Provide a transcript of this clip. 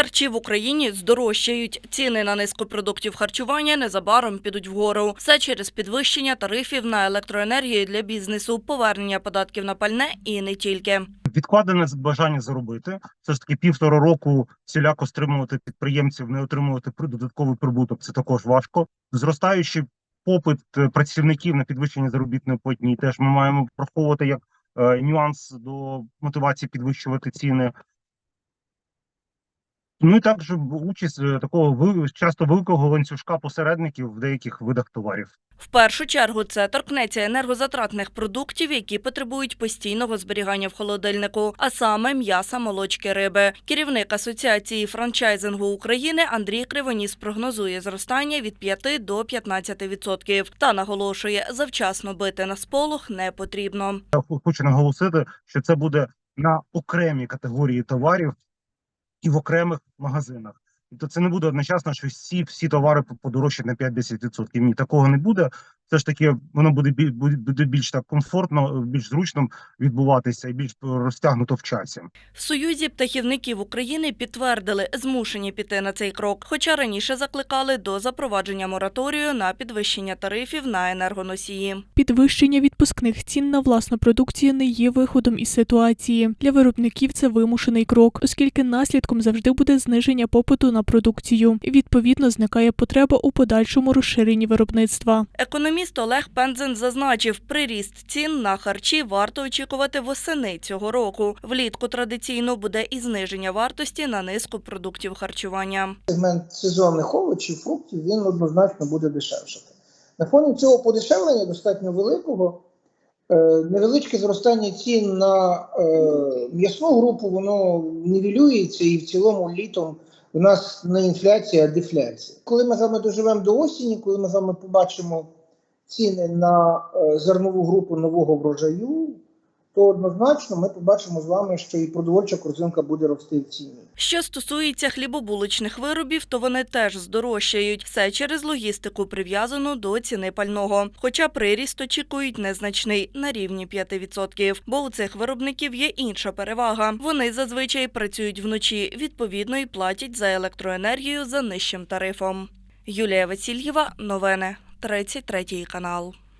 Харчі в Україні здорожчають. Ціни на низку продуктів харчування незабаром підуть вгору. Все через підвищення тарифів на електроенергію для бізнесу, повернення податків на пальне і не тільки. відкладене бажання заробити. Все ж таки півтора року всіляко стримувати підприємців, не отримувати додатковий прибуток. Це також важко. Зростаючий попит е, працівників на підвищення заробітної платні. Теж ми маємо враховувати як е, нюанс до мотивації підвищувати ціни. Ну і також участь е, такого часто великого ланцюжка посередників в деяких видах товарів. В першу чергу це торкнеться енергозатратних продуктів, які потребують постійного зберігання в холодильнику, а саме м'яса, молочки, риби. Керівник Асоціації франчайзингу України Андрій Кривоніс прогнозує зростання від 5 до 15 відсотків та наголошує, завчасно бити на сполох не потрібно. Я хочу наголосити, що це буде на окремі категорії товарів і в окремих магазинах. Тобто це не буде одночасно, що всі, всі товари по- подорожчать на 5-10%. Ні, такого не буде. Все ж таки, воно буде буде більш так комфортно, більш зручно відбуватися і більш розтягнуто в часі. В Союзі птахівників України підтвердили, змушені піти на цей крок, хоча раніше закликали до запровадження мораторію на підвищення тарифів на енергоносії. Підвищення відпускних цін на власну продукцію не є виходом із ситуації. Для виробників це вимушений крок, оскільки наслідком завжди буде зниження попиту на продукцію. І відповідно зникає потреба у подальшому розширенні виробництва. Економіст Олег Пензен зазначив, приріст цін на харчі варто очікувати восени цього року. Влітку традиційно буде і зниження вартості на низку продуктів харчування. сегмент сезонних овочів, фруктів, він однозначно буде дешевшати. На фоні цього подешевлення достатньо великого, е, невеличке зростання цін на е, м'ясну групу, воно нівелюється і в цілому літом у нас не інфляція, а дефляція. Коли ми з вами доживемо до осені, коли ми з вами побачимо ціни на е, зернову групу нового врожаю, то однозначно ми побачимо з вами, що і продовольча корзинка буде рости в ціні. Що стосується хлібобуличних виробів, то вони теж здорожчають. Все через логістику прив'язану до ціни пального. Хоча приріст очікують незначний на рівні 5%. Бо у цих виробників є інша перевага. Вони зазвичай працюють вночі, відповідно і платять за електроенергію за нижчим тарифом. Юлія Васильєва, новини, 33 канал.